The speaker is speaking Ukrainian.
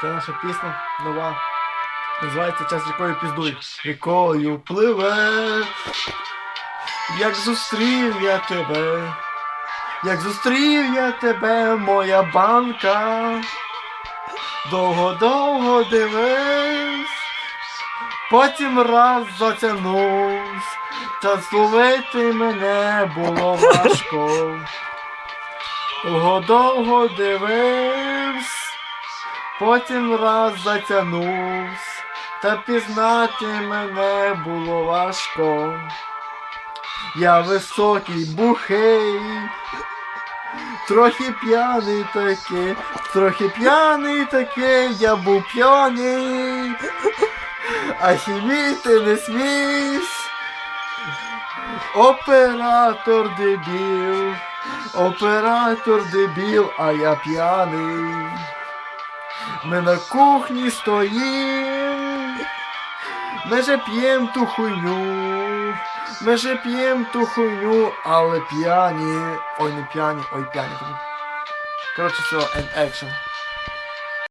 Це наша пісня нова. Називається Час рікою піздуй. Рікою пливе. Як зустрів я тебе. Як зустрів я тебе, моя банка. Довго-довго дивись. Потім раз затягнувсь. Та зловити мене було важко. Довго-довго дивився. Потім раз затягнувся, та пізнати мене було важко. Я високий, бухий, трохи п'яний такий, трохи п'яний такий, я був п'яний, а хіміти не смійсь. Оператор дебіл, оператор дебіл, а я п'яний. Ми на кухні стоїм, ми же п'єм ту хуйню, ми же п'єм ту хуйню, але п'яні. Ой, не п'яні, ой, п'яні. Коротше, все, and action.